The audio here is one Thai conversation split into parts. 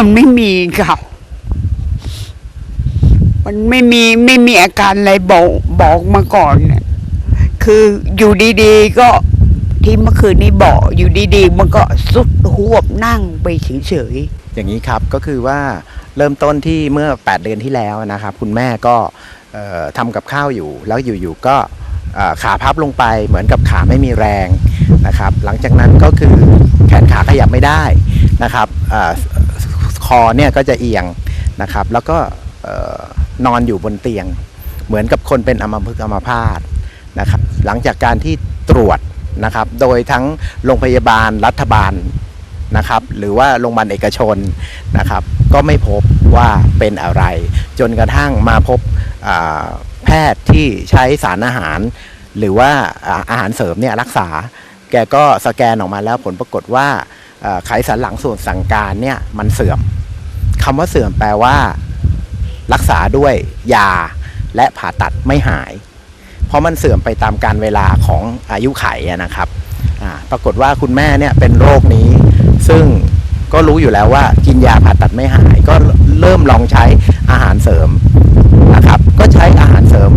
มันไม่มีค่ะมันไม่มีไม่มีอาการอะไรบอกบอกมาก่อนเนี่ยคืออยู่ดีๆก็ที่เมื่อคืนนี้บอกอยู่ดีๆ มันก็สุดหวบนั่งไปเฉยๆอย่างนี้ครับก็คือว่าเริ่มต้นที่เมื่อ 8 เดือนที่แล้วนะครับ คุณแม่ก็ทำกับข้าวอยู่ แล้วอยู่ๆก็ขาพับลงไปเหมือนกับขาไม่มีแรงนะครับ หลังจากนั้นก็คือแขนขาขยับไม่ได้นะครับ ออคอเนี่ยก็จะเอียงนะครับ แล้วก็นอนอยู่บนเตียง เหมือนกับคนเป็นอัมพฤกษ์อัมพาตนะครับ หลังจากการที่ตรวจนะครับ โดยทั้งโรงพยาบาลรัฐบาลนะครับ หรือว่าโรงพยาบาลเอกชนนะครับ ก็ไม่พบว่าเป็นอะไร จนกระทั่งมาพบแพทย์ที่ใช้สารอาหาร หรือว่าอาหารเสริมเนี่ยรักษา แกก็สแกนออกมาแล้วผลปรากฏว่าอ่าไขสันหลังส่วนสั่งการเนี่ยมันเสื่อม คำว่าเสื่อมแปลว่า รักษาด้วยยาและผ่าตัดไม่หาย เพราะมันเสื่อมไปตามการเวลาของอายุไขนะครับปรากฏว่าคุณแม่เนี่ยเป็นโรคนี้ ซึ่งก็รู้อยู่แล้วว่ากินยาผ่าตัดไม่หาย ก็เริ่มลองใช้อาหารเสริมนะครับ ก็ใช้อาหารเสริม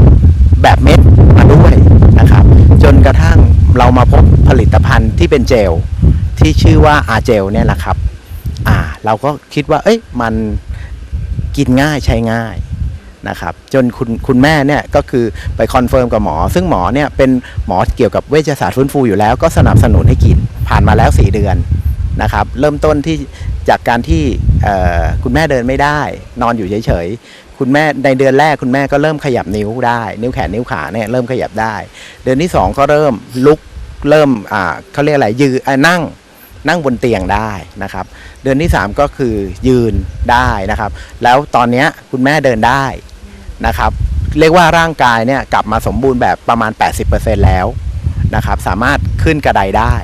แบบเม็ดมาด้วยนะครับ จนกระทั่งเรามาพบผลิตภัณฑ์ที่เป็นเจลที่ชื่อว่าอาเจลเนี่ยแหละครับ เราก็คิดว่า เอ้ยมันกินง่ายใช้ง่ายนะครับจนคุณคุณแม่เนี่ยก็คือไปคอนเฟิร์มกับหมอ ซึ่งหมอเนี่ยเป็นหมอเกี่ยวกับเวชศาสตร์ฟื้นฟูอยู่แล้วก็สนับสนุนให้กินผ่านมาแล้ว 4 เดือนนะครับเริ่มต้นที่จากการที่คุณแม่เดินไม่ได้ นอนอยู่เฉยๆคุณแม่ในเดือนแรกคุณแม่ก็เริ่มขยับนิ้วได้ นิ้วแขนนิ้วขาเนี่ยเริ่มขยับได้ เดือนที่ 2 ก็เริ่มลุกเริ่มอ่าเขาเรียกอะไรยืนอ่านั่ง นั่งบนเตียงได้นะครับ เดือนที่ 3 ก็คือยืนได้นะครับ แล้วตอนนี้คุณแม่เดินได้นะครับ เรียกว่าร่างกายเนี่ยกลับมาสมบูรณ์แบบประมาณ 80%แล้วนะครับ สามารถขึ้นกระไดได้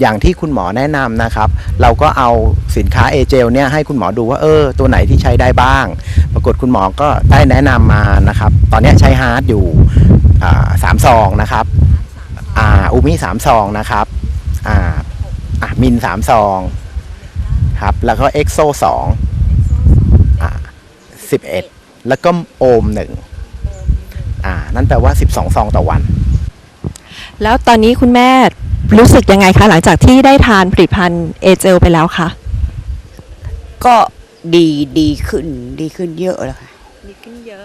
อย่างที่คุณหมอแนะนำนะครับ เราก็เอาสินค้าเอเจลเนี่ยให้คุณหมอดูว่าเออตัวไหนที่ใช้ได้บ้าง ปรากฏคุณหมอก็ได้แนะนำมานะครับ ตอนนี้ใช้ฮาร์ดอยู่สามซองนะครับ อ่าอูมิสามซองนะครับ อ่าอะมินสามซองครับแล้วก็เอ็กโซสอง11แล้วก็โอมหนึ่งอ่านั่นแปลว่า12ซองต่อวัน แล้วตอนนี้คุณแม่รู้สึกยังไงคะ หลังจากที่ได้ทานผลิตภัณฑ์เอเจลไปแล้วคะก็ดีดีขึ้นดีขึ้นเยอะเลยค่ะ ดีขึ้นเยอะ